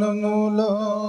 મૂલ ગુરુ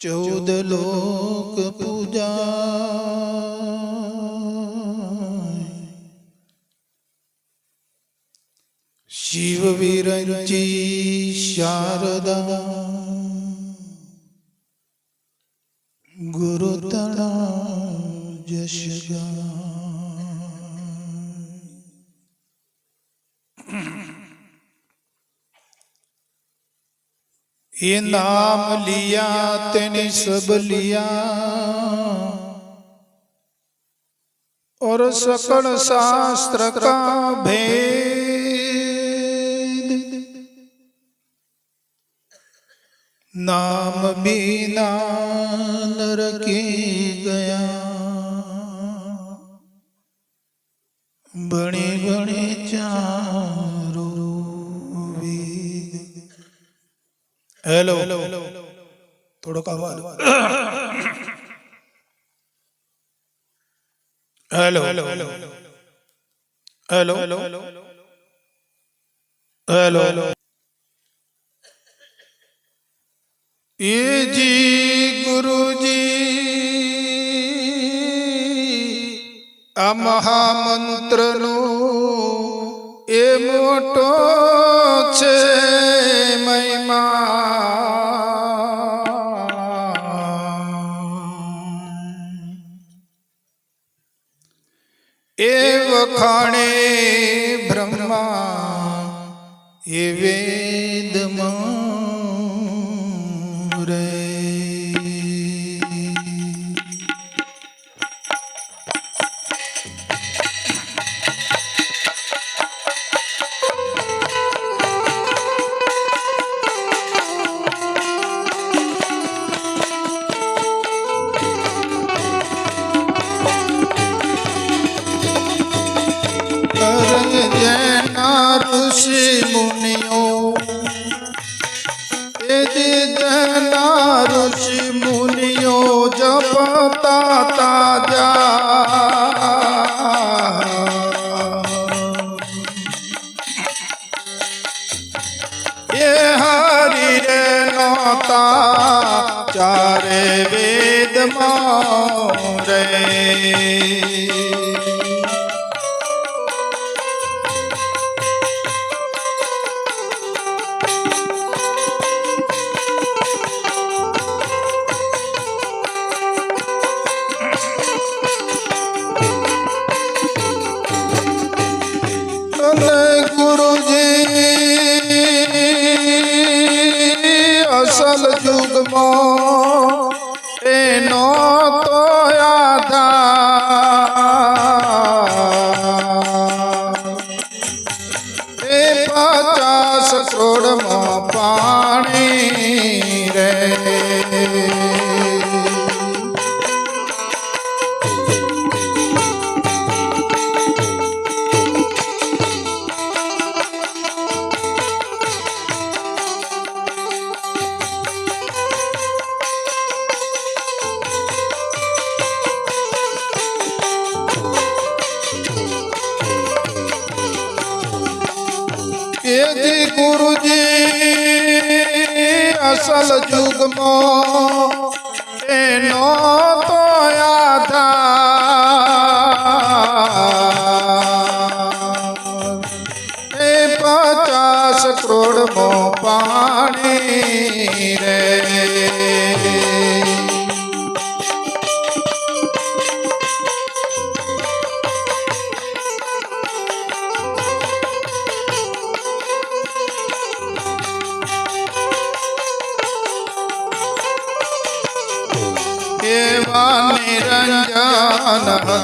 चौद लोक पूजा शिव विरंची शारदा गुरुतरा जशगा ये नाम लिया तेने सब लिया और सकल शास्त्र का भेद नाम बिना नर હેલો. થોડોક અવાજ હેલો. હેલો. હેલો. હેલો. એ જી ગુરુજી આ મહામંત્રનો એ મોટો છે મહિમા. ગુરુજી અસલ જુગમાં એનો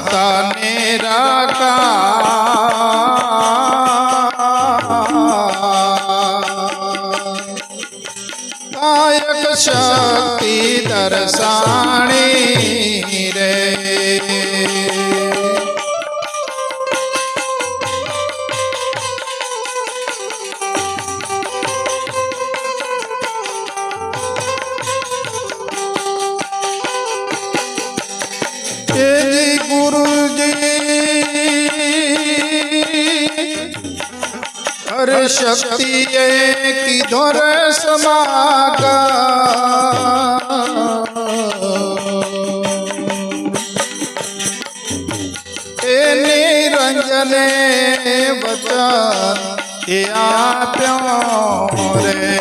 તને રાખા શક્તિ દર્શાણી શક્તિએ કીધો રે સમાગા એ નિરંજને વચન એ આપ્યો રે.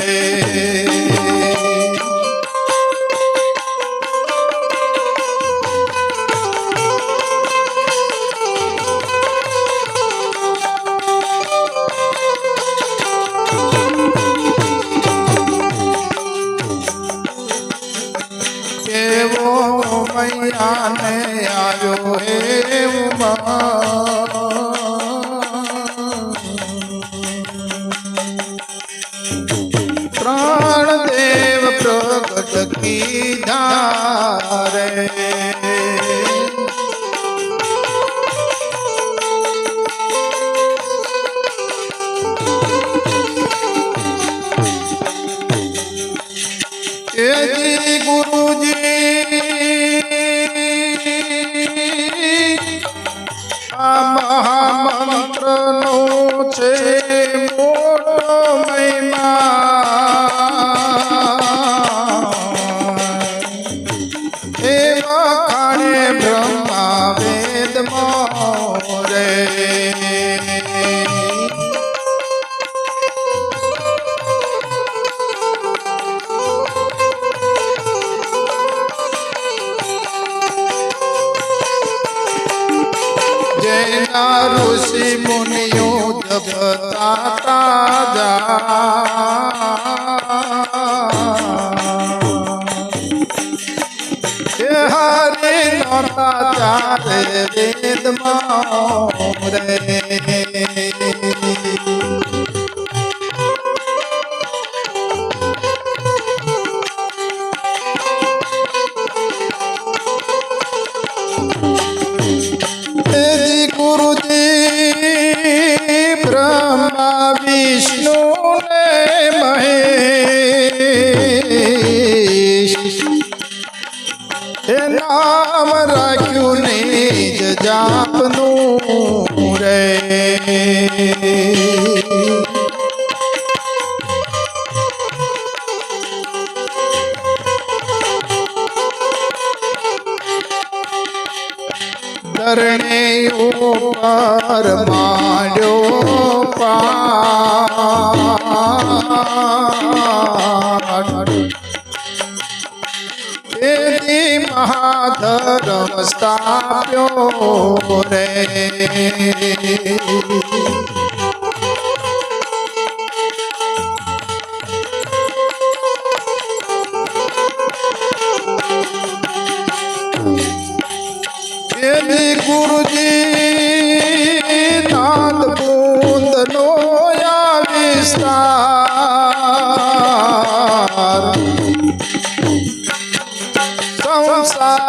રે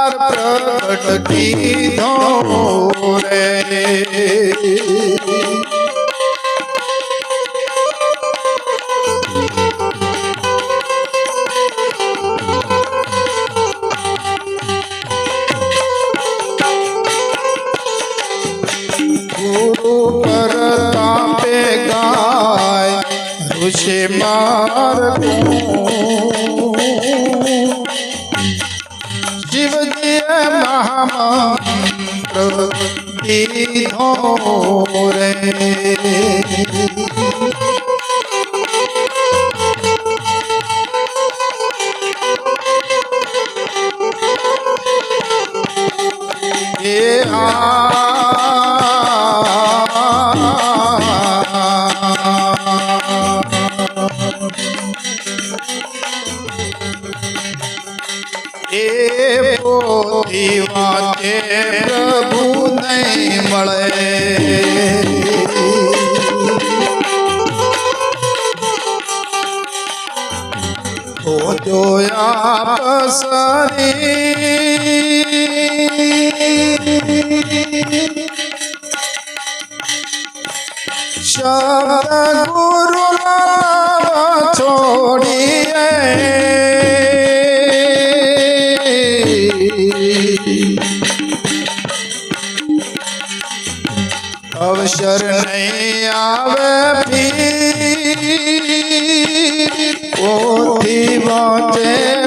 પ્રગટ કીધો રે. রে এ વાંચે પ્રભુ નહીં મળે જોયા પસરી ગુરુ છોડીએ અવસર નહીં આવે ફીર પોથી વાંચે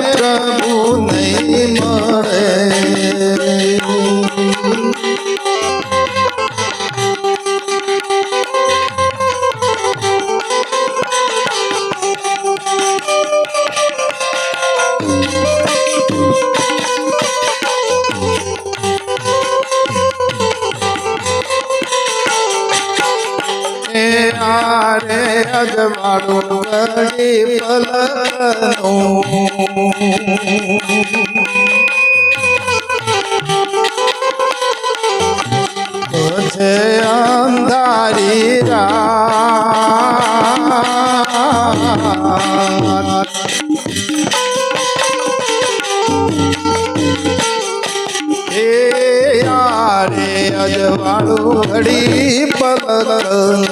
અજવાળું ઘડી પલનું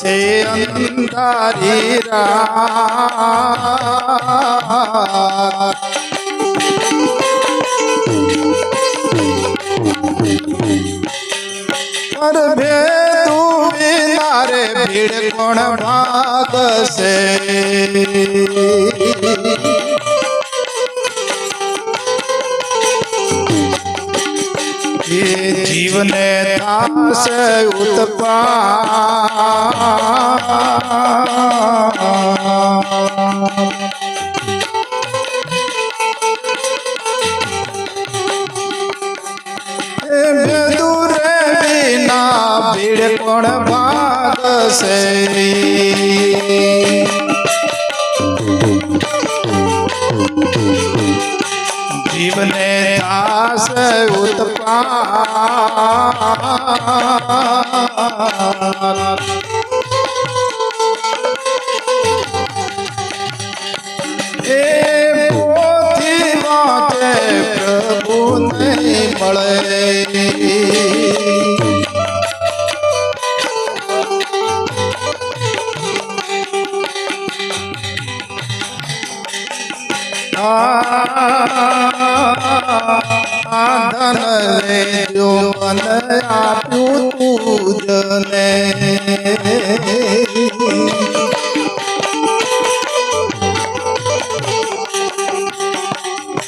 છે અંધારી ગર્ભે તું વિનારે ભીડ કોણ ભાગશે જીવને થાશે ઉતપા ભાગશે જીવને દાસ ઉતપા પ્રભુ નહીં મળે. જો મન આપ્યું પૂજને.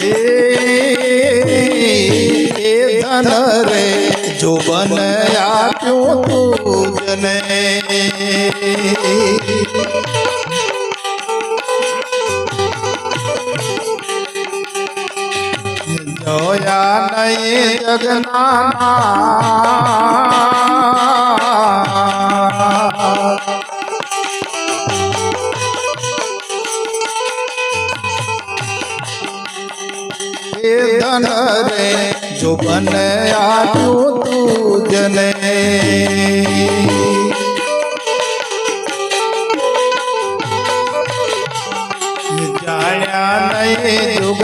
એ ધન રે જો મન આપ્યું તુજને જોયા જગના ધન રે જો બન આપ્યું તુજને જાણ્યા નહીં યુગ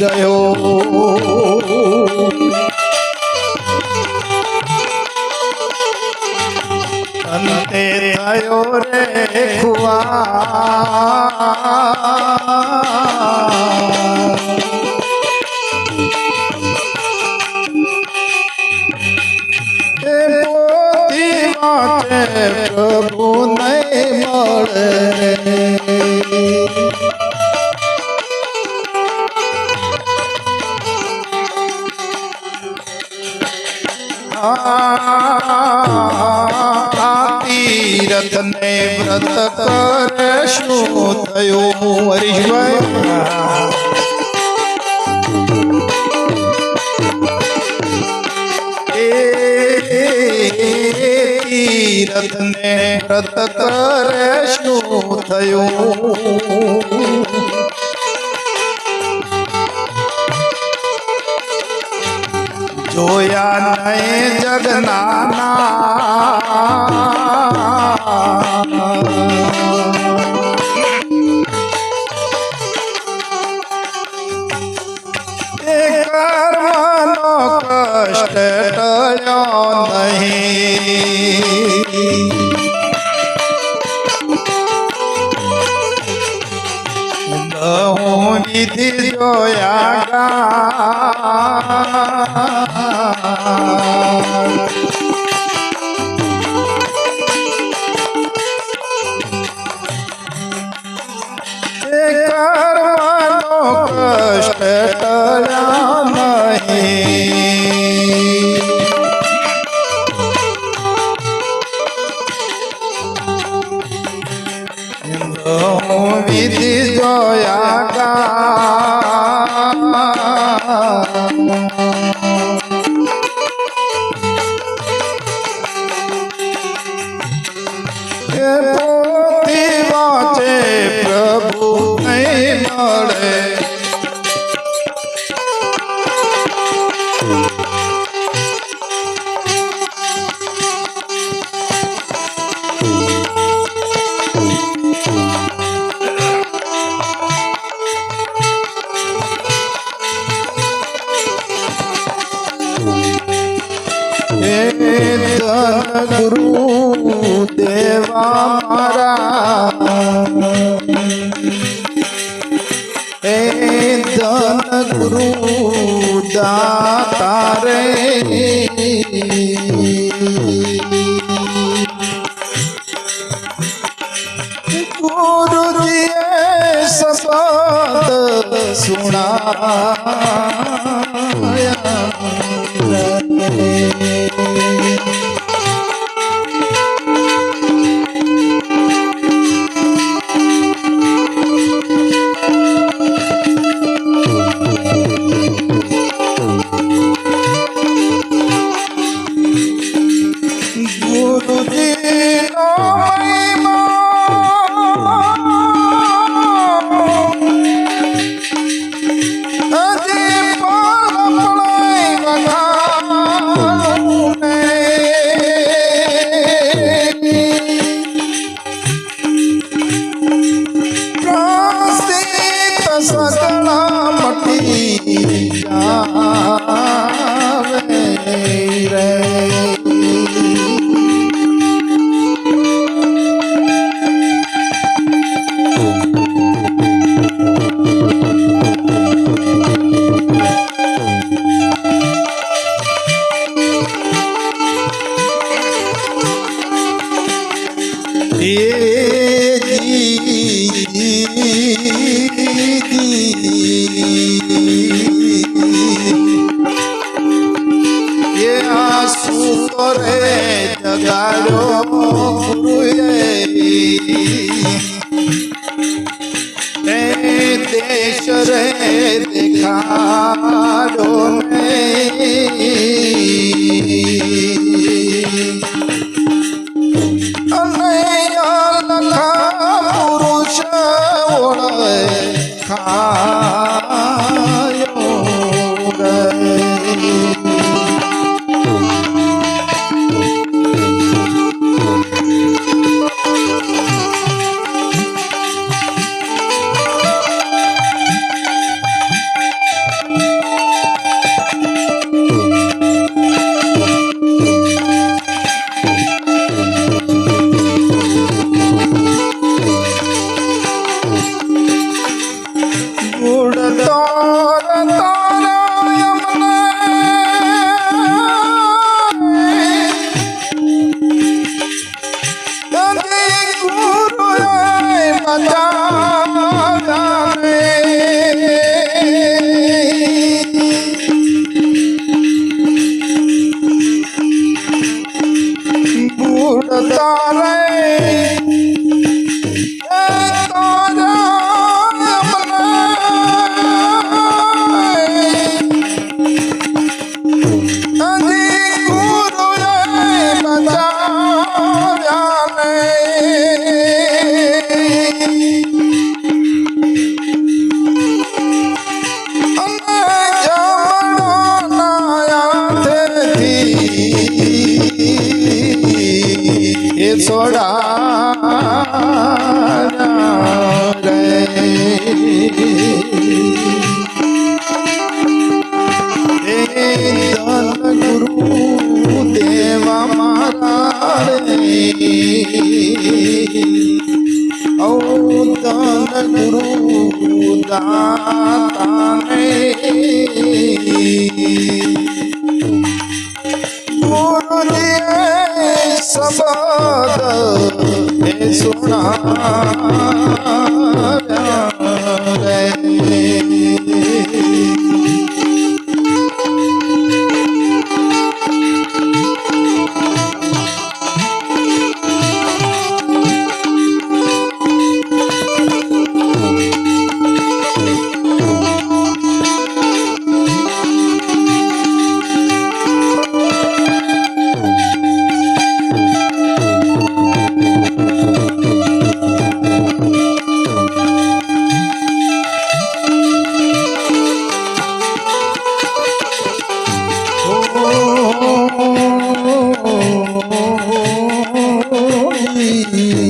રહ્યો અંતે થયો રે ખુઆ oh yeah. Oh. શબ્દ கோடை கா Oh. ગુરુ mm -hmm.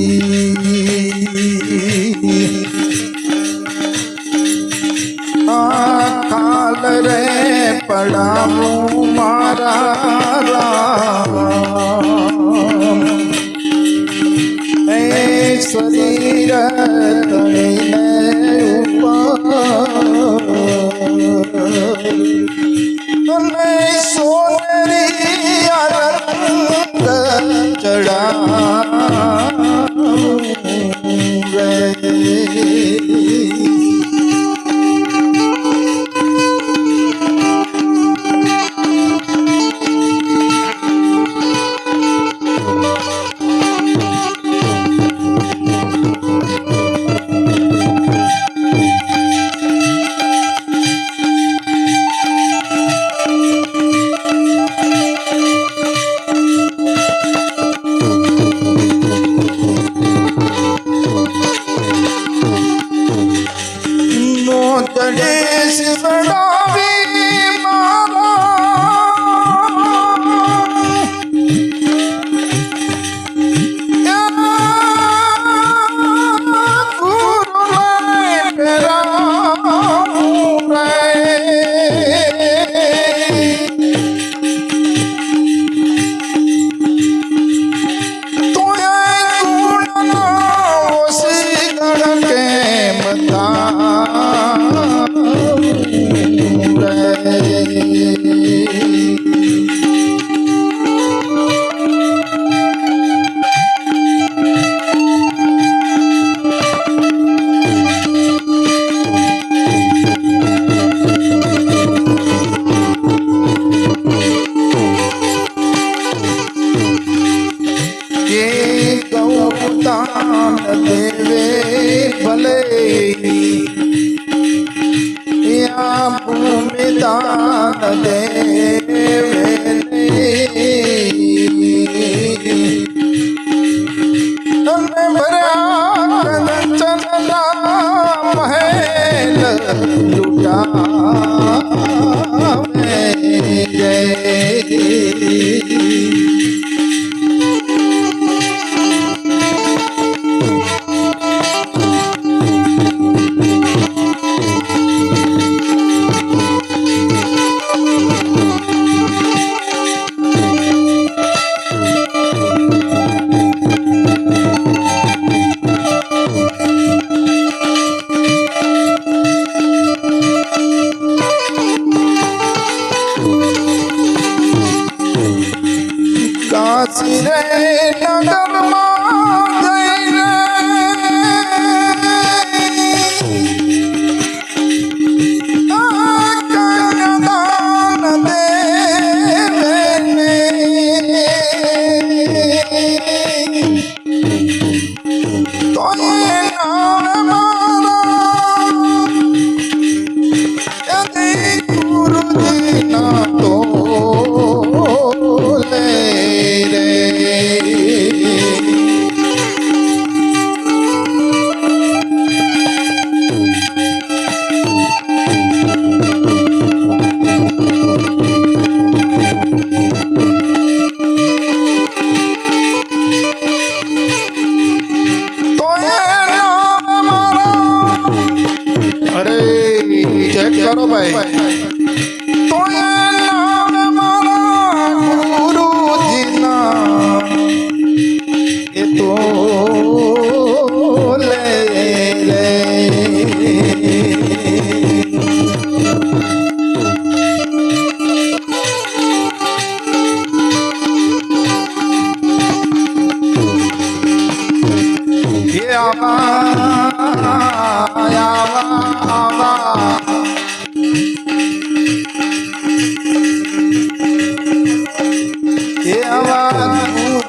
એ આવા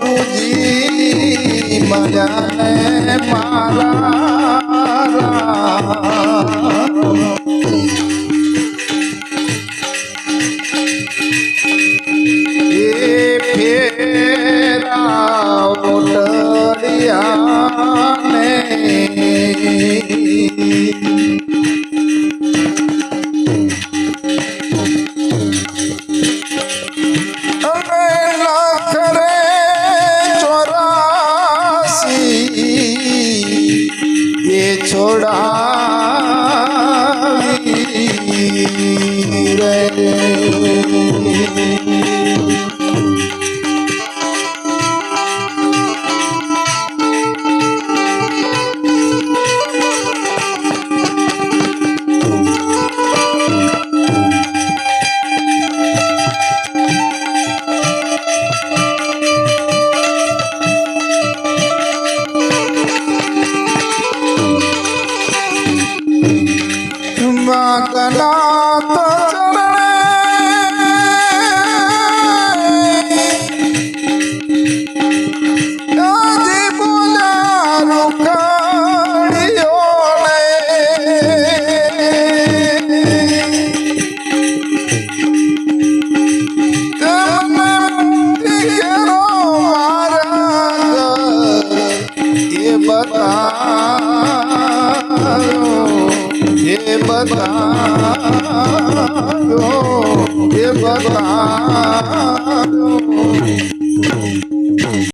ગુરુજી મને મારા